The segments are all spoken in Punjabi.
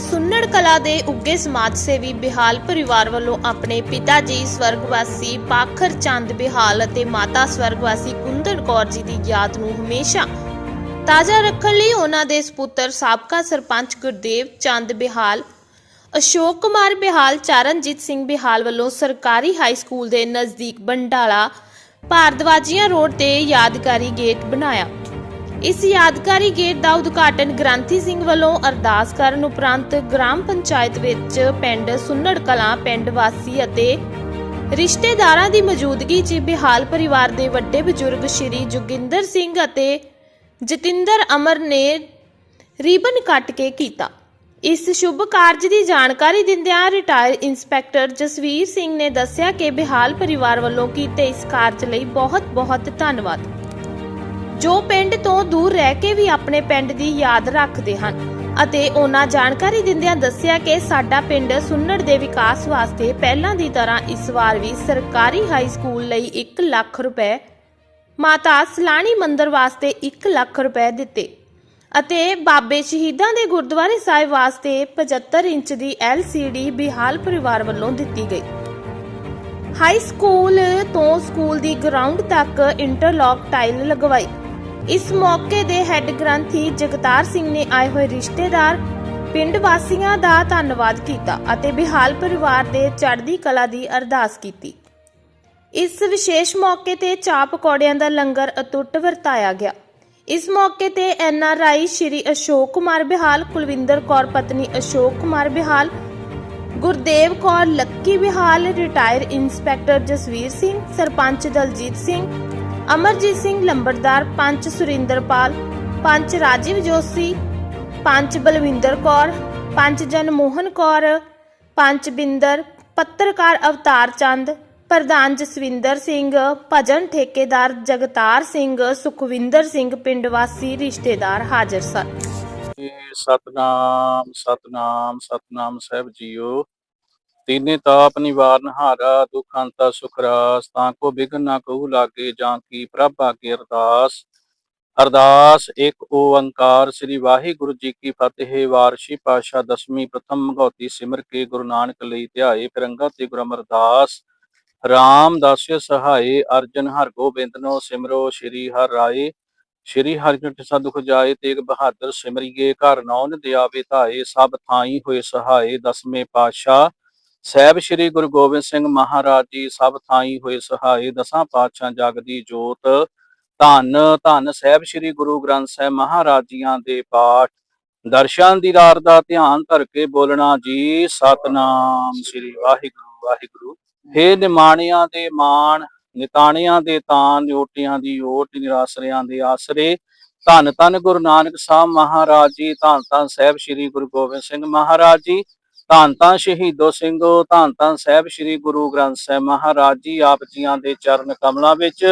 ਸੁੰਨੜ ਕਲਾ ਦੇ ਉੱਗੇ ਸਮਾਜ ਸੇਵੀ ਬਿਹਾਲ ਪਰਿਵਾਰ ਵੱਲੋਂ ਆਪਣੇ ਪਿਤਾ ਜੀ ਸਵਰਗਵਾਸੀ ਪਾਖਰ ਚੰਦ ਬਿਹਾਲ ਅਤੇ ਮਾਤਾ ਸਵਰਗਵਾਸੀ ਕੁੰਦਨ ਕੌਰ ਜੀ ਦੀ ਯਾਦ ਨੂੰ ਹਮੇਸ਼ਾ ਤਾਜ਼ਾ ਰੱਖਣ ਲਈ ਉਹਨਾਂ ਦੇ ਸੁਪੁੱਤਰ ਸਾਬਕਾ ਸਰਪੰਚ ਗੁਰਦੇਵ ਚੰਦ ਬਿਹਾਲ, ਅਸ਼ੋਕ ਕੁਮਾਰ ਬਿਹਾਲ, ਚਰਨਜੀਤ ਸਿੰਘ ਬਿਹਾਲ ਵੱਲੋਂ ਸਰਕਾਰੀ ਹਾਈ ਸਕੂਲ ਦੇ ਨਜ਼ਦੀਕ ਬੰਡਾਲਾ ਭਾਰਦਵਾਜੀਆਂ ਰੋਡ ਤੇ ਯਾਦਗਾਰੀ ਗੇਟ ਬਣਾਇਆ। ਇਸ ਯਾਦਗਾਰੀ ਗੇਟ ਦਾ ਉਦਘਾਟਨ ਗ੍ਰਾਂਥੀ ਸਿੰਘ ਵੱਲੋਂ ਅਰਦਾਸ ਕਰਨ ਉਪਰੰਤ ਗ੍ਰਾਮ ਪੰਚਾਇਤ ਵਿੱਚ ਪਿੰਡ ਸੁੰਨੜ ਕਲਾਂ ਪਿੰਡ ਵਾਸੀ ਅਤੇ ਰਿਸ਼ਤੇਦਾਰਾਂ ਦੀ ਮੌਜੂਦਗੀ 'ਚ ਬਿਹਾਲ ਪਰਿਵਾਰ ਦੇ ਵੱਡੇ ਬਜ਼ੁਰਗ ਸ਼੍ਰੀ ਜੋਗਿੰਦਰ ਸਿੰਘ ਅਤੇ ਜਤਿੰਦਰ ਅਮਰ ਨੇ ਰੀਬਨ ਕੱਟ ਕੇ ਕੀਤਾ। ਇਸ ਸ਼ੁਭ ਕਾਰਜ ਦੀ ਜਾਣਕਾਰੀ ਦਿੰਦਿਆਂ ਰਿਟਾਇਰ ਇੰਸਪੈਕਟਰ ਜਸਵੀਰ ਸਿੰਘ ਨੇ ਦੱਸਿਆ ਕਿ ਬਿਹਾਲ ਪਰਿਵਾਰ ਵੱਲੋਂ ਕੀਤੇ ਇਸ ਕਾਰਜ ਲਈ ਬਹੁਤ-ਬਹੁਤ ਧੰਨਵਾਦ। ਜੋ ਪਿੰਡ ਤੋਂ ਦੂਰ ਰਹਿ ਕੇ ਵੀ ਆਪਣੇ ਪਿੰਡ ਦੀ ਯਾਦ ਰੱਖਦੇ ਹਨ। ਅਤੇ ਉਹਨਾਂ ਜਾਣਕਾਰੀ ਦਿੰਦਿਆਂ ਦੱਸਿਆ ਕਿ ਸਾਡਾ ਪਿੰਡ ਸੁੰਨੜ ਦੇ ਵਿਕਾਸ ਵਾਸਤੇ ਪਹਿਲਾਂ ਦੀ ਤਰ੍ਹਾਂ ਇਸ ਵਾਰ ਵੀ ਸਰਕਾਰੀ ਹਾਈ ਸਕੂਲ ਲਈ 1 ਲੱਖ ਰੁਪਏ, ਮਾਤਾ ਸਲਾਣੀ ਮੰਦਿਰ ਵਾਸਤੇ 1 ਲੱਖ ਰੁਪਏ ਦਿੱਤੇ ਅਤੇ ਬਾਬੇ ਸ਼ਹੀਦਾਂ ਦੇ ਗੁਰਦੁਆਰੇ ਸਾਹਿਬ ਵਾਸਤੇ 75 ਇੰਚ ਦੀ LCD ਬਿਹਾਲ ਪਰਿਵਾਰ ਵੱਲੋਂ ਦਿੱਤੀ ਗਈ। ਹਾਈ ਸਕੂਲ ਤੋਂ ਸਕੂਲ ਦੀ ਗਰਾਊਂਡ ਤੱਕ ਇੰਟਰਲੌਕ ਟਾਈਲ ਲਗਵਾਈ। ਇਸ ਮੌਕੇ ਦੇ ਹੈੱਡ ਗ੍ਰੰਥੀ ਜਗਤਾਰ ਸਿੰਘ ਨੇ ਆਏ ਹੋਏ ਰਿਸ਼ਤੇਦਾਰ, ਪਿੰਡ ਵਾਸੀਆਂ ਦਾ ਧੰਨਵਾਦ ਕੀਤਾ ਅਤੇ ਬਿਹਾਲ ਪਰਿਵਾਰ ਦੇ ਚੜ੍ਹਦੀ ਕਲਾ ਦੀ ਅਰਦਾਸ ਕੀਤੀ। ਇਸ ਵਿਸ਼ੇਸ਼ ਮੌਕੇ ਤੇ ਚਾਹ ਪਕੌੜਿਆਂ ਦਾ ਲੰਗਰ ਅਟੁੱਟ ਵਰਤਾਇਆ ਗਿਆ। ਇਸ ਮੌਕੇ ਤੇ N R I Shri Ashok Kumar Bihal, Kulwinder Kaur ਪਤਨੀ Ashok Kumar Bihal, Gurdev Kaur Lucky Bihal, retire inspector Jasvir Singh, sarpanch Daljit Singh Amarjit Singh ਲੰਬੜਦਾਰ, ਪੰਚ ਸੁਰਿੰਦਰਪਾਲ, ਪੰਚ ਰਾਜੀਵ ਜੋਸ਼ੀ, ਪੰਚ ਬਲਵਿੰਦਰ ਕੌਰ, ਪੰਚ ਜਨਮੋਹਨ ਕੌਰ, ਪੰਚ ਬਿੰਦਰ, ਪੱਤਰਕਾਰ ਅਵਤਾਰ ਚੰਦ, ਪ੍ਰਧਾਨ ਜਸਵਿੰਦਰ ਸਿੰਘ, ਭਜਨ ਠੇਕੇਦਾਰ ਜਗਤਾਰ ਸਿੰਘ, ਸੁਖਵਿੰਦਰ ਸਿੰਘ ਪਿੰਡ ਵਾਸੀ ਰਿਸ਼ਤੇਦਾਰ ਹਾਜ਼ਰ ਸਨ। ਸਤਨਾਮ ਸਤਨਾਮ ਸਤਨਾਮ ਸਾਹਿਬ ਜੀਓ। ਤੀਨੇ ਤਾਪ ਨਿਵਾਰਨ ਹਾਰਾ, ਦੁਖ ਅੰਤਾ ਸੁਖ ਰਾਸ, ਤਾਂ ਕੋ ਬਿਗਨ ਨਾ ਕਹੂ ਲਾਗੇ ਜਾਂ ਕੀ ਪ੍ਰਭ ਆਗੇ ਅਰਦਾਸ। ਇੱਕ ਓੰਕਾਰ, ਸ੍ਰੀ ਵਾਹਿਗੁਰੂ ਜੀ ਕੀ ਫਤਿਹ, ਵਾਰਸ਼ੀ ਪਾਸ਼ਾ ਦਸਵੀਂ ਪ੍ਰਥਮ ਭਗਉਤੀ ਸਿਮਰ ਕੇ ਗੁਰੂ ਨਾਨਕ ਲਈ ਧਿਆਏ, ਫਿਰੰਗਾ ਤੇ ਗੁਰੂ ਅਮਰਦਾਸ ਰਾਮ ਦਾਸਿய ਸਹਾਏ, ਅਰਜਨ ਹਰ ਗੋਬਿੰਦਨੋ ਸਿਮਰੋ, ਸ੍ਰੀ ਹਰਿ ਰਾਏ। ਸ਼੍ਰੀ ਹਰਿਕ੍ਰਿਸ਼ਨ ਸਦੁਖ ਜਾਏ, ਤੇਗ ਬਹਾਦਰ ਸਿਮਰਿਏ, ਘਰ ਨੌਨ ਦਿਆਵੇ ਧਾਏ, ਸਭ ਥਾਈ ਹੋਏ ਸਹਾਏ, ਦਸਵੇਂ ਪਾਤਸ਼ਾਹ। ਸਹਿਬ ਸ਼੍ਰੀ ਗੁਰੂ ਗੋਬਿੰਦ ਸਿੰਘ ਮਹਾਰਾਜ ਜੀ, ਸਭ ਥਾਈ ਹੋਏ ਸਹਾਏ ਦਸਾਂ ਪਾਤਸ਼ਾਹ ਜਗ ਦੀ ਜੋਤ। ਧੰਨ ਧੰਨ ਸਹਿਬ ਸ਼੍ਰੀ ਗੁਰੂ ਗ੍ਰੰਥ ਸਾਹਿਬ ਮਹਾਰਾਜ ਜੀਆਂ ਦੇ ਪਾਠ। ਦਰਸ਼ਨ ਦੀ ਰਾਰ ਦਾ ਧਿਆਨ ਧਰ ਕੇ ਬੋਲਣਾ ਜੀ, ਸਤਨਾਮ ਸ਼੍ਰੀ ਵਾਹਿਗੁਰੂ ਵਾਹਿਗੁਰੂ। ਹੇ ਨਿਮਾਣਿਆਂ ਦੇ ਮਾਣ, ਨਿਤਾਣਿਆਂ ਦੇ ਤਾਨ ਨਿਓਟਿਆਂ ਦੀ ਓਟ, ਨਿਰਾਸਰਿਆਂ ਦੇ ਆਸਰੇ। ਧੰਨ ਧੰਨ ਗੁਰੂ ਨਾਨਕ ਸਾਹਿਬ ਮਹਾਰਾਜ ਜੀ, ਧੰਨ ਧੰਨ ਸਾਹਿਬ ਸ੍ਰੀ ਗੁਰੂ ਗੋਬਿੰਦ ਸਿੰਘ ਮਹਾਰਾਜ ਜੀ। ਧੰਨ ਧੰਨ ਸ਼ਹੀਦੋ ਸਿੰਘੋ, ਧੰਨ ਧੰਨ ਸਾਹਿਬ ਸ੍ਰੀ ਗੁਰੂ ਗ੍ਰੰਥ ਸਾਹਿਬ ਮਹਾਰਾਜ ਜੀ ਆਪ ਜੀਆਂ ਦੇ ਚਰਨ ਕਮਲਾਂ ਵਿੱਚ।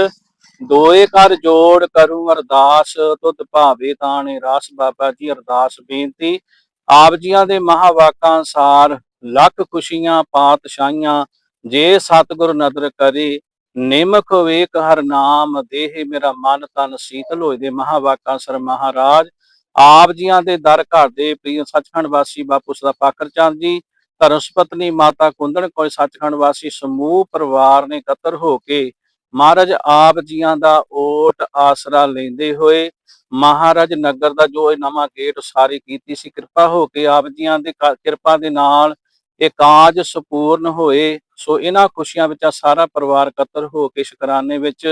ਦੋਏ ਕਰ ਜੋੜ ਕਰੂੰ ਅਰਦਾਸ, ਤੁਧ ਭਾਵੇ ਤਾਣੇ ਰਾਸ। ਬਾਬਾ ਜੀ ਅਰਦਾਸ ਬੇਨਤੀ, ਆਪ ਜੀਆਂ ਦੇ ਮਹਾਵਾਕਾਂ ਅਨਸਾਰ ਲੱਖ ਖੁਸ਼ੀਆਂ, ਪਾਤਸ਼ਾਹੀਆਂ, ਜੇ ਸਤਿਗੁਰ ਨਦਰ ਕਰੇ ਨਿਮਕ ਵੇਖ ਹਰ ਨਾਮ, ਦੇਹ ਮੇਰਾ ਮਨ ਤਨ ਸੀਤਲ ਹੋਏ ਦੇ ਮਹਾਵਾਕਾਂ ਸਰ ਮਹਾਰਾਜ। ਆਪ ਜੀਆਂ ਦੇ ਦਰ ਘਰ ਦੇ ਪ੍ਰਿਯ ਸੱਚਖੰਡ ਵਾਸੀ ਬਾਪੂ ਸਦਾ ਪਾਕਰ ਚੰਦ ਜੀ, ਧਰਮ ਮਾਤਾ ਕੁੰਦਨ ਕੋਈ ਸੱਚਖੰਡ ਵਾਸੀ ਸਮੂਹ ਪਰਿਵਾਰ ਨੇ ਇਕੱਤਰ ਹੋ ਕੇ ਮਹਾਰਾਜ ਆਪ ਜੀਆਂ ਦਾ ਓਟ ਆਸਰਾ ਲੈਂਦੇ ਹੋਏ ਮਹਾਰਾਜ ਨਗਰ ਦਾ ਜੋ ਇਹ ਨਵਾਂ ਗੇਟ ਉਸਾਰੀ ਕੀਤੀ ਸੀ, ਕਿਰਪਾ ਹੋ ਕੇ ਆਪ ਜੀਆਂ ਦੇ ਕਿਰਪਾ ਦੇ ਨਾਲ ਇਹ ਕਾਜ ਸੰਪੂਰਨ ਹੋਏ। ਸੋ ਇਹਨਾਂ ਖੁਸ਼ੀਆਂ ਵਿੱਚ ਸਾਰਾ ਪਰਿਵਾਰ ਇਕੱਤਰ ਹੋ ਕੇ ਸ਼ੁਕਰਾਨੇ ਵਿੱਚ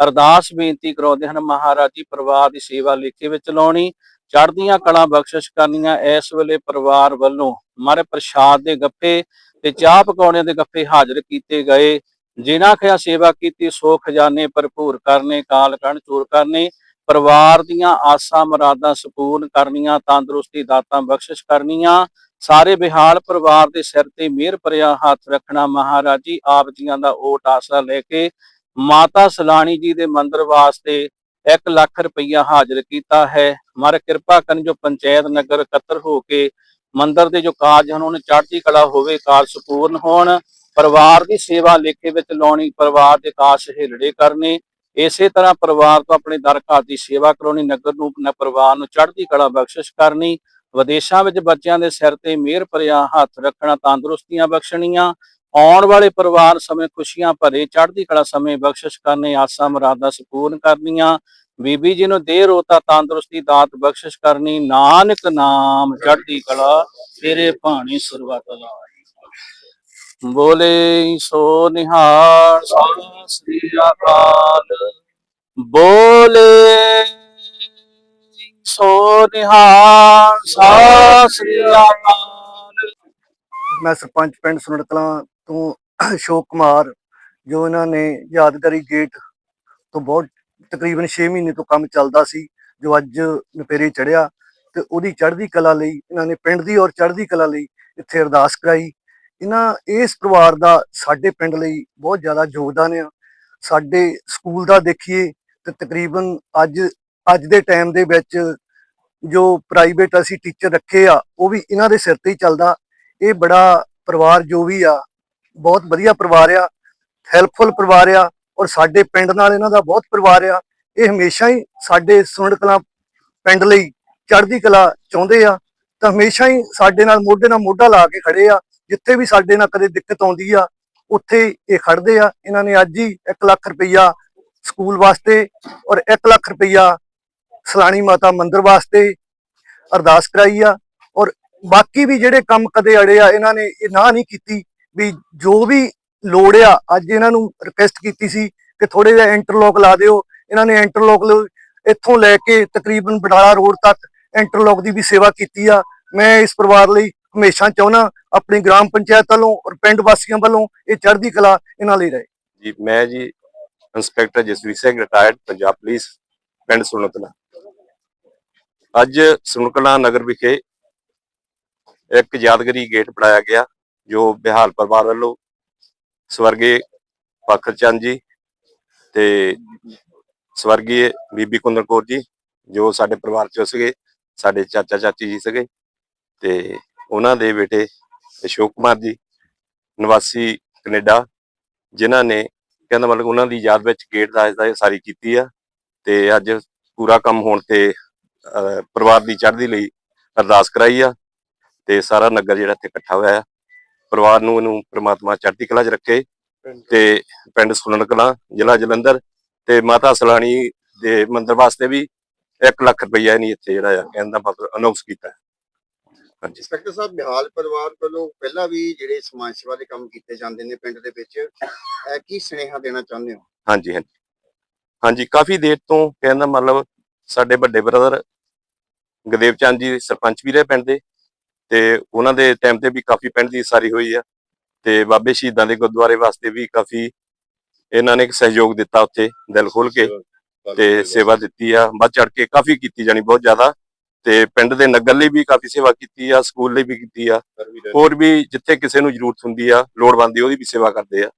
ਅਰਦਾਸ ਬੇਨਤੀ ਕਰਾਉਂਦੇ ਹਨ, ਮਹਾਰਾਜ ਜੀ ਪਰਿਵਾਰ ਦੀ ਸੇਵਾ ਲੇਖੇ ਵਿੱਚ ਲਾਉਣੀ ਚੜ੍ਹਦੀਆਂ ਕਲਾਂ ਬਖਸ਼ਿਸ਼ ਕਰਨੀਆਂ ਇਸ ਵੇਲੇ ਪਰਿਵਾਰ ਵੱਲੋਂ ਮਾਰੇ ਪ੍ਰਸ਼ਾਦ ਦੇ ਗੱਫੇ ਤੇ ਚਾਹ ਪਕਾਉਣੇ ਦੇ ਗੱਫੇ ਹਾਜ਼ਰ ਕੀਤੇ ਗਏ, ਜਿਨ੍ਹਾਂ ਖਿਆ ਸੇਵਾ ਕੀਤੀ ਸੋ ਖਜ਼ਾਨੇ ਭਰਪੂਰ ਕਰਨੇ, ਕਾਲ ਕਣ ਚੂਰ ਕਰਨੇ, ਪਰਿਵਾਰ ਦੀਆਂ ਆਸਾਂ ਮੁਰਾਦਾਂ ਸੰਪੂਰਨ ਕਰਨੀਆਂ, ਤੰਦਰੁਸਤੀ ਦਾਤਾਂ ਬਖਸ਼ਿਸ਼ ਕਰਨੀਆਂ, ਸਾਰੇ ਬਿਹਾਲ ਪਰਿਵਾਰ ਦੇ ਸਿਰ ਤੇ ਮਿਹਰ ਭਰਿਆ ਹੱਥ ਰੱਖਣਾ ਮਹਾਰਾਜ ਜੀ ਆਪ ਜੀਆਂ ਦਾ ਓਟ ਆਸਰਾ ਲੈ ਕੇ ਮਾਤਾ ਸਲਾਣੀ ਜੀ ਦੇ ਮੰਦਰ ਵਾਸਤੇ 1 ਲੱਖ ਰੁਪਈਆ ਹਾਜ਼ਰ ਕੀਤਾ ਹੈ। ਮਰ ਕਿਰਪਾ ਕਰਨ ਜੋ ਪੰਚਾਇਤ ਨਗਰ ਇਕੱਤਰ ਹੋ ਕੇ ਮੰਦਰ ਦੇ ਜੋ ਕਾਰਜ ਹਨ, ਉਹਨੇ ਚੜ੍ਹਦੀ ਕਲਾ ਹੋਵੇ, ਕਾਰਜ ਸੰਪੂਰਨ ਹੋਣ, ਪਰਿਵਾਰ ਦੀ ਸੇਵਾ ਲੇਖੇ ਵਿੱਚ ਲਾਉਣੀ, ਪਰਿਵਾਰ ਦੇ ਕਾਸ਼ ਹੇਲੜੇ ਕਰਨੇ, ਇਸੇ ਤਰ੍ਹਾਂ ਪਰਿਵਾਰ ਤੋਂ ਆਪਣੇ ਦਰ ਘਰ ਦੀ ਸੇਵਾ ਕਰਾਉਣੀ, ਨਗਰ ਨੂੰ ਨ ਪਰਿਵਾਰ ਨੂੰ ਚੜ੍ਹਦੀ ਕਲਾ ਬਖਸ਼ਿਸ਼ ਕਰਨੀ, ਵਿਦੇਸ਼ਾਂ ਵਿੱਚ ਬੱਚਿਆਂ ਦੇ ਸਿਰ ਤੇ ਮਿਹਰ ਭਰਿਆ, ਹੱਥ ਰੱਖਣਾ, ਤੰਦਰੁਸਤੀਆਂ ਬਖਸ਼ਣੀਆਂ ਆਉਣ ਵਾਲੇ ਪਰਿਵਾਰ ਸਮੇਂ ਖੁਸ਼ੀਆਂ ਭਰੇ, ਚੜ੍ਹਦੀ ਕਲਾ ਸਮੇਂ ਬਖਸ਼ਿਸ਼ ਕਰਨੇ, ਆਸਾਂ ਮੁਰਾਦਾਂ ਸਕੂਨ ਕਰਨੀਆਂ। ਬੀਬੀ ਜੀ ਨੂੰ ਦੇ ਰੋਤਾ, ਤੰਦਰੁਸਤੀ ਦਾਤ ਬਖਸ਼ਿਸ਼ ਕਰਨੀ, ਨਾਨਕ ਨਾਮ ਚੜ੍ਹਦੀ ਕਲਾ, ਤੇਰੇ ਭਾਣੀ ਸਰਬਤ ਲਾਈ ਬੋਲੇ ਸੋ ਨਿਹਾਲ, ਸਤਿ ਸ੍ਰੀ ਅਕਾਲ। ਬੋਲੇ ਸੋ ਨਿਹਾਲ, ਸਤਿ ਸ੍ਰੀ ਅਕਾਲ। ਮੈਂ ਸਰਪੰਚ ਪਿੰਡ ਸੁਨੜ ਕਲਾਂ ਤੋਂ ਅਸ਼ੋਕ ਕੁਮਾਰ, ਜੋ ਇਹਨਾਂ ਨੇ ਯਾਦਗਾਰੀ ਗੇਟ ਤੋਂ ਬਹੁਤ ਤਕਰੀਬਨ 6 ਮਹੀਨੇ ਤੋਂ ਕੰਮ ਚੱਲਦਾ ਸੀ, ਜੋ ਅੱਜ ਨਪੇਰੇ ਚੜਿਆ ਤੇ ਉਹਦੀ ਚੜ੍ਹਦੀ ਕਲਾ ਲਈ, ਇਹਨਾਂ ਨੇ ਪਿੰਡ ਦੀ ਔਰ ਚੜ੍ਹਦੀ ਕਲਾ ਲਈ ਇੱਥੇ ਅਰਦਾਸ ਕਰਾਈ। ਇਹਨਾਂ ਇਸ ਪਰਿਵਾਰ ਦਾ ਸਾਡੇ ਪਿੰਡ ਲਈ ਬਹੁਤ ਜ਼ਿਆਦਾ ਯੋਗਦਾਨ ਆ। ਸਾਡੇ ਸਕੂਲ ਦਾ ਦੇਖੀਏ ਤੇ ਤਕਰੀਬਨ ਅੱਜ ਅੱਜ ਦੇ ਟਾਈਮ ਦੇ ਵਿੱਚ ਜੋ ਪ੍ਰਾਈਵੇਟ ਅਸੀਂ ਟੀਚਰ ਰੱਖੇ ਆ, ਉਹ ਵੀ ਇਹਨਾਂ ਦੇ ਸਿਰ ਤੇ ਹੀ ਚੱਲਦਾ। ਇਹ ਬੜਾ ਪਰਿਵਾਰ ਜੋ ਵੀ ਆ ਬਹੁਤ ਵਧੀਆ ਪਰਿਵਾਰ ਆ ਹੈਲਪਫੁਲ ਪਰਿਵਾਰ ਆ ਔਰ ਸਾਡੇ ਪਿੰਡ ਨਾਲ ਇਹਨਾਂ ਦਾ ਬਹੁਤ ਪਰਿਵਾਰ ਆ। ਇਹ ਹਮੇਸ਼ਾ ਹੀ ਸਾਡੇ ਸੁਣਨ ਕਲਾ ਪਿੰਡ ਲਈ ਚੜ੍ਹਦੀ ਕਲਾ ਚਾਹੁੰਦੇ ਆ। ਤਾਂ ਹਮੇਸ਼ਾ ਹੀ ਸਾਡੇ ਨਾਲ ਮੋਢੇ ਨਾਲ ਮੋਢਾ ਲਾ ਕੇ ਖੜੇ ਆ, ਜਿੱਥੇ ਵੀ ਸਾਡੇ ਨਾਲ ਕਦੇ ਦਿੱਕਤ ਆਉਂਦੀ ਆ, ਉੱਥੇ ਇਹ ਖੜਦੇ ਆ। ਇਹਨਾਂ ਨੇ ਅੱਜ ਹੀ 1 ਲੱਖ ਰੁਪਈਆ ਸਕੂਲ ਵਾਸਤੇ ਔਰ 1 ਲੱਖ ਰੁਪਈਆ ਸਲਾਣੀ ਮਾਤਾ ਮੰਦਿਰ ਵਾਸਤੇ ਅਰਦਾਸ ਕਰਾਈ ਆ। ਔਰ ਬਾਕੀ ਵੀ ਜਿਹੜੇ ਕੰਮ ਕਦੇ ਅੜੇ ਆ, ਇਹਨਾਂ ਨੇ ਇਹ ਨਾ ਨਹੀਂ ਕੀਤੀ। ਵੀ ਜੋ ਵੀ ਲੋੜ ਆ, ਅੱਜ ਇਹਨਾਂ ਨੂੰ ਰਿਕਵੈਸਟ ਕੀਤੀ ਸੀ ਕਿ ਥੋੜੇ ਜਿਹਾ ਇੰਟਰਲੌਕ ਲਾ ਦਿਓ। ਇਹਨਾਂ ਨੇ ਇੰਟਰਲੌਕ ਇੱਥੋਂ ਲੈ ਕੇ ਤਕਰੀਬਨ ਬਟਾਲਾ ਰੋਡ ਤੱਕ ਇੰਟਰਲੌਕ ਦੀ ਵੀ ਸੇਵਾ ਕੀਤੀ ਆ। ਮੈਂ ਇਸ ਪਰਿਵਾਰ ਲਈ ਹਮੇਸ਼ਾ ਚਾਹੁੰਦਾ, ਆਪਣੀ ਗ੍ਰਾਮ ਪੰਚਾਇਤ ਵੱਲੋਂ ਔਰ ਪਿੰਡ ਵਾਸੀਆਂ ਵੱਲੋਂ ਇਹ ਚੜ੍ਹਦੀ ਕਲਾ ਇਹਨਾਂ ਲਈ ਰਹੇ। ਜੀ, ਮੈਂ ਜੀ inspector Jasvir Singh retired Punjab police, ਪਿੰਡ ਸੁਣਕਲਾ ਅੱਜ ਸੁਨਕਲਾ ਨਗਰ ਵਿਖੇ ਇੱਕ ਯਾਦਗਾਰੀ ਗੇਟ ਬਣਾਇਆ ਗਿਆ। ਜੋ ਬਿਹਾਰ ਪਰਿਵਾਰ ਵੱਲੋਂ ਸਵਰਗੀ ਫਖਰ ਚੰਦ ਜੀ ਤੇ ਸਵਰਗੀ ਬੀਬੀ ਕੁੰਦਨ ਕੌਰ ਜੀ, ਜੋ ਸਾਡੇ ਪਰਿਵਾਰ ਚੋਂ ਸੀਗੇ, ਸਾਡੇ ਚਾਚਾ ਚਾਚੀ ਜੀ ਸੀਗੇ ਤੇ ਉਹਨਾਂ ਦੇ ਬੇਟੇ ਅਸ਼ੋਕ ਕੁਮਾਰ ਜੀ, ਨਿਵਾਸੀ ਕੈਨੇਡਾ, ਜਿਨ੍ਹਾਂ ਨੇ ਕਹਿੰਦਾ ਮਤਲਬ ਉਹਨਾਂ ਦੀ ਯਾਦ ਵਿੱਚ ਗੇਟ ਦਾ ਦਾ ਸਾਰੀ ਕੀਤੀ ਆ ਤੇ ਅੱਜ ਪੂਰਾ ਕੰਮ ਹੋਣ ਤੇ ਪਰਿਵਾਰ ਦੀ ਚੜ੍ਹਦੀ ਲਈ ਅਰਦਾਸ ਕਰਾਈ ਆ ਤੇ ਸਾਰਾ ਨਗਰ ਜਿਹੜਾ ਇੱਥੇ ਇਕੱਠਾ ਹੋਇਆ ਆ। ਪਰਿਵਾਰ ਨੂੰ ਇਹਨੂੰ ਪ੍ਰਮਾਤਮਾ ਚੜ੍ਹਦੀ ਕਲਾ 'ਚ ਰੱਖੇ ਤੇ ਪਿੰਡ ਸੁਣਨ ਕਲਾਂ ਜ਼ਿਲ੍ਹਾ ਜਲੰਧਰ ਤੇ ਮਾਤਾ ਸਲਾਣੀ ਦੇ ਮੰਦਿਰ ਵਾਸਤੇ ਵੀ 1 ਲੱਖ ਰੁਪਈਆ ਨਹੀਂ ਇੱਥੇ ਜਿਹੜਾ ਆ ਕਹਿੰਦਾ ਮਤਲਬ ਅਨਾਉਂਸ ਕੀਤਾ। ਹਾਂਜੀ। ਇੰਸਪੈਕਟਰ ਸਾਹਿਬ ਬਿਹਾਲ ਪਰਿਵਾਰ ਵੱਲੋਂ ਪਹਿਲਾਂ ਵੀ ਜਿਹੜੇ ਸਮਾਜ ਸੇਵਾ ਦੇ ਕੰਮ ਕੀਤੇ ਜਾਂਦੇ ਨੇ ਪਿੰਡ ਦੇ ਵਿੱਚ ਇਹ ਕੀ ਸੁਨੇਹਾ ਦੇਣਾ ਚਾਹੁੰਦੇ ਹੋ? ਹਾਂਜੀ ਹਾਂਜੀ। ਹਾਂਜੀ ਕਾਫੀ ਦੇਰ ਤੋਂ ਕਹਿੰਦਾ ਮਤਲਬ ਸਾਡੇ ਵੱਡੇ ਬ੍ਰਦਰ ਗਦੇਵ ਚੰਦ ਜੀ ਸਰਪੰਚ ਵੀ ਰਹੇ ਪਿੰਡ ਦੇ। ਤੇ ਉਹਨਾਂ ਦੇ ਟਾਈਮ ਤੇ ਵੀ ਕਾਫੀ ਪਿੰਡ ਦੀ ਸਾਰੀ ਹੋਈ ਆ ਤੇ ਬਾਬੇ ਸ਼ਹੀਦਾਂ ਦੇ ਗੁਰਦੁਆਰੇ ਵਾਸਤੇ ਵੀ ਕਾਫੀ ਇਹਨਾਂ ਨੇ ਸਹਿਯੋਗ ਦਿੱਤਾ ਉੱਥੇ ਦਿਲ ਖੋਲ ਕੇ ਤੇ ਸੇਵਾ ਦਿੱਤੀ ਆ ਵੱਧ ਚੜ ਕੇ ਕਾਫੀ ਕੀਤੀ ਜਾਣੀ ਬਹੁਤ ਜ਼ਿਆਦਾ ਤੇ ਪਿੰਡ ਦੇ ਨਗਰ ਲਈ ਵੀ ਕਾਫੀ ਸੇਵਾ ਕੀਤੀ ਆ ਸਕੂਲ ਲਈ ਵੀ ਕੀਤੀ ਆ। ਹੋਰ ਵੀ ਜਿੱਥੇ ਕਿਸੇ ਨੂੰ ਜ਼ਰੂਰਤ ਹੁੰਦੀ ਆ ਲੋੜਵੰਦ ਦੀ ਉਹਦੀ ਵੀ ਸੇਵਾ ਕਰਦੇ ਆ।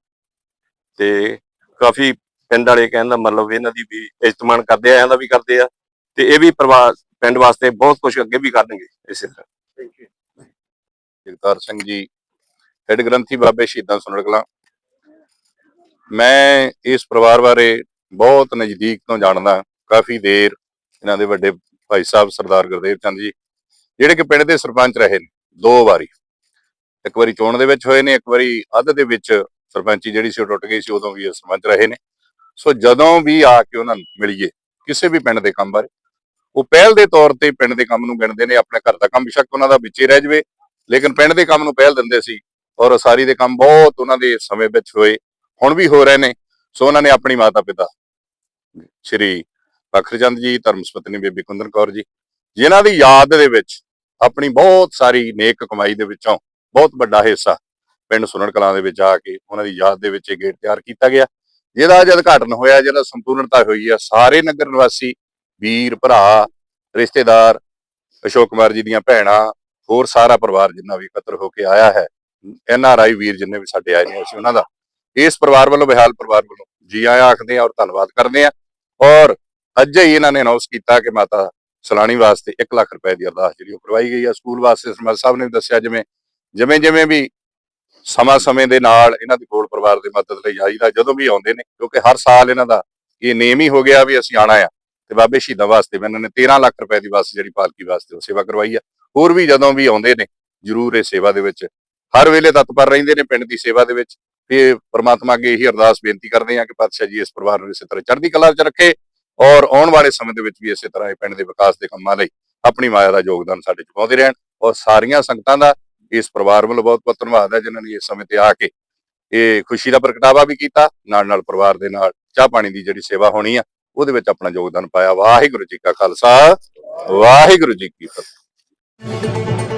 ਤੇ ਕਾਫੀ ਪਿੰਡ ਵਾਲੇ ਕਹਿਣ ਦਾ ਮਤਲਬ ਇਹਨਾਂ ਦੀ ਵੀ ਇਸਤਮਾਨ ਕਰਦੇ ਆ ਇਹਨਾਂ ਦਾ ਵੀ ਕਰਦੇ ਆ। ਤੇ ਇਹ ਵੀ ਪਰਿਵਾਰ ਪਿੰਡ ਵਾਸਤੇ ਬਹੁਤ ਕੁਝ ਅੱਗੇ ਵੀ ਕਰਨਗੇ ਇਸੇ ਤਰ੍ਹਾਂ। Thank you Jagtar Singh ji head ਗ੍ਰੰਥੀ ਬਾਬੇ ਸ਼ਹੀਦਾਂ ਸੁਣਕਲਾ ਮੈਂ ਇਸ ਪਰਿਵਾਰ ਬਾਰੇ ਬਹੁਤ ਨਜ਼ਦੀਕ ਤੋਂ ਜਾਣਦਾ, ਕਾਫੀ ਦੇਰ ਇਹਨਾਂ ਦੇ ਵੱਡੇ ਭਾਈ ਸਾਹਿਬ ਸਰਦਾਰ ਗੁਰਦੇਵ ਚੰਦ ਜੀ, ਜਿਹੜੇ ਕਿ ਪਿੰਡ ਦੇ ਸਰਪੰਚ ਰਹੇ ਨੇ, ਦੋ ਵਾਰੀ। ਇੱਕ ਵਾਰੀ ਚੋਣ ਦੇ ਵਿੱਚ ਹੋਏ ਨੇ, ਇੱਕ ਵਾਰੀ ਅੱਧ ਦੇ ਵਿੱਚ ਸਰਪੰਚੀ ਜਿਹੜੀ ਸੀ ਉਹ ਟੁੱਟ ਗਈ ਸੀ, ਉਦੋਂ ਵੀ ਇਹ ਸਰਪੰਚ ਰਹੇ ਨੇ। ਸੋ ਜਦੋਂ ਵੀ ਆ ਕੇ ਉਹਨਾਂ ਨੂੰ ਮਿਲੀਏ, ਕਿਸੇ ਵੀ ਪਿੰਡ ਦੇ ਕੰਮ ਬਾਰੇ, ਉਹ ਪਹਿਲ ਦੇ ਤੌਰ ਤੇ ਪਿੰਡ ਦੇ ਕੰਮ ਨੂੰ ਗਿਣਦੇ ਨੇ, ਆਪਣੇ ਘਰ ਦਾ ਕੰਮ ਬਿਸ਼ੱਕ ਉਹਨਾਂ ਦਾ ਵਿੱਚੇ ਰਹਿ ਜਵੇ। ਲੇਕਿਨ ਪਿੰਡ ਦੇ ਕੰਮ ਨੂੰ ਪਹਿਲ ਦਿੰਦੇ ਸੀ ਔਰ ਸਾਰੀ ਦੇ ਕੰਮ ਬਹੁਤ ਉਹਨਾਂ ਦੇ ਸਮੇਂ ਵਿੱਚ ਹੋਏ, ਹੁਣ ਵੀ ਹੋ ਰਹੇ ਨੇ। ਸੋ ਉਹਨਾਂ ਨੇ ਆਪਣੀ ਮਾਤਾ ਪਿਤਾ, ਸ਼੍ਰੀ ਫਖਰਚੰਦ ਜੀ, ਧਰਮਸਪਤਨੀ ਬੀਬੀ ਕੁੰਦਨ ਕੌਰ ਜੀ, ਜਿਨ੍ਹਾਂ ਦੀ ਯਾਦ ਦੇ ਵਿੱਚ ਆਪਣੀ ਬਹੁਤ ਸਾਰੀ ਨੇਕ ਕਮਾਈ ਦੇ ਵਿੱਚੋਂ ਬਹੁਤ ਵੱਡਾ ਹਿੱਸਾ ਪਿੰਡ ਸੁਣਨ ਕਲਾਂ ਦੇ ਵਿੱਚ ਆ ਕੇ ਉਹਨਾਂ ਦੀ ਯਾਦ ਦੇ ਵਿੱਚ ਇਹ ਗੇਟ ਤਿਆਰ ਕੀਤਾ ਗਿਆ। ਜਿਹਦਾ ਅੱਜ ਉਦਘਾਟਨ ਹੋਇਆ, ਜਿਹਦਾ ਸੰਪੂਰਨਤਾ ਹੋਈ ਆ, ਸਾਰੇ ਨਗਰ ਨਿਵਾਸੀ, ਵੀਰ, ਭਰਾ, ਰਿਸ਼ਤੇਦਾਰ, ਅਸ਼ੋਕ ਕੁਮਾਰ ਜੀ ਦੀਆਂ ਭੈਣਾਂ ਹੋਰ ਸਾਰਾ ਪਰਿਵਾਰ ਜਿੰਨਾ ਵੀ ਇਕੱਤਰ ਹੋ ਕੇ ਆਇਆ ਹੈ, ਐਨ ਆਰ ਆਈ ਵੀਰ ਜਿੰਨੇ ਵੀ ਸਾਡੇ ਆਏ ਨੇ ਅਸੀਂ ਉਹਨਾਂ ਦਾ, ਇਸ ਪਰਿਵਾਰ ਵੱਲੋਂ, ਬਿਹਾਲ ਪਰਿਵਾਰ ਵੱਲੋਂ ਜੀ ਆਇਆਂ ਆਖਦੇ ਆ ਔਰ ਧੰਨਵਾਦ ਕਰਦੇ ਆ ਔਰ ਅੱਜ ਹੀ ਇਹਨਾਂ ਨੇ ਅਨਾਉਂਸ ਕੀਤਾ ਕਿ ਮਾਤਾ ਸਲਾਣੀ ਵਾਸਤੇ 1 ਲੱਖ ਰੁਪਏ ਦੀ ਅਰਦਾਸ ਜਿਹੜੀ ਉਹ ਕਰਵਾਈ ਗਈ ਆ ਸਕੂਲ ਵਾਸਤੇ ਸਰਪੰਚ ਸਾਹਿਬ ਨੇ ਵੀ ਦੱਸਿਆ ਜਿਵੇਂ ਜਿਵੇਂ ਜਿਵੇਂ ਵੀ ਸਮਾਂ ਸਮੇਂ ਦੇ ਨਾਲ ਇਹਨਾਂ ਦੀ ਕੋਲ ਪਰਿਵਾਰ ਦੀ ਮਦਦ ਲਈ ਜਾਈਦਾ ਜਦੋਂ ਵੀ ਆਉਂਦੇ ਨੇ, ਕਿਉਂਕਿ ਹਰ ਸਾਲ ਇਹਨਾਂ ਦਾ ਇਹ ਨੇਮ ਹੀ ਹੋ ਗਿਆ ਵੀ ਅਸੀਂ ਆਣਾ ਆ। ਤੇ ਬਾਬੇ ਸ਼ਹੀਦਾਂ ਵਾਸਤੇ ਵੀ ਇਹਨਾਂ ਨੇ 13 ਲੱਖ ਰੁਪਏ ਦੀ ਬੱਸ ਜਿਹੜੀ ਪਾਲਕੀ ਵਾਸਤੇ ਉਹ ਸੇਵਾ ਕਰਵਾਈ ਆ। ਹੋਰ ਵੀ ਜਦੋਂ ਵੀ ਆਉਂਦੇ ਨੇ, ਜ਼ਰੂਰ ਇਹ ਸੇਵਾ ਦੇ ਵਿੱਚ। ਹਰ ਵੇਲੇ ਤਤਪਰ ਰਹਿੰਦੇ ਨੇ ਪਿੰਡ ਦੀ ਸੇਵਾ ਦੇ ਵਿੱਚ। ਤੇ ਪ੍ਰਮਾਤਮਾ ਅੱਗੇ ਇਹੀ ਅਰਦਾਸ ਬੇਨਤੀ ਕਰਦੇ ਹਾਂ ਕਿ ਪਾਤਸ਼ਾਹ ਜੀ ਇਸ ਪਰਿਵਾਰ ਨੂੰ ਇਸੇ ਤਰ੍ਹਾਂ ਚੜ੍ਹਦੀ ਕਲਾ 'ਚ ਰੱਖੇ ਔਰ ਆਉਣ ਵਾਲੇ ਸਮੇਂ ਦੇ ਵਿੱਚ ਵੀ ਇਸੇ ਤਰ੍ਹਾਂ ਇਹ ਪਿੰਡ ਦੇ ਵਿਕਾਸ ਦੇ ਕੰਮਾਂ ਲਈ ਆਪਣੀ ਮਾਇਆ ਦਾ ਯੋਗਦਾਨ ਸਾਡੇ 'ਚ ਪਾਉਂਦੇ ਰਹਿਣ ਔਰ ਸਾਰੀਆਂ ਸੰਗਤਾਂ ਦਾ ਇਸ ਪਰਿਵਾਰ ਵੱਲੋਂ ਬਹੁਤ ਬਹੁਤ ਧੰਨਵਾਦ ਹੈ ਜਿਨ੍ਹਾਂ ਨੇ ਇਸ ਸਮੇਂ ਤੇ ਆ ਕੇ ਇਹ ਖੁਸ਼ੀ ਦਾ ਪ੍ਰਗਟਾਵਾ ਵੀ ਕੀਤਾ। ਨਾਲ ਨਾਲ ਪਰਿਵਾਰ ਦੇ ਨਾਲ ਚਾਹ ਪਾਣੀ ਦੀ ਜਿਹੜੀ ਸੇਵਾ ਹੋਣੀ ਆ, ਉਹਦੇ ਵਿੱਚ ਆਪਣਾ ਯੋਗਦਾਨ ਪਾਇਆ। ਵਾਹਿਗੁਰੂ ਜੀ ਕਾ ਖਾਲਸਾ, ਵਾਹਿਗੁਰੂ ਜੀ ਕੀ ਫਤਿਹ। Thank you.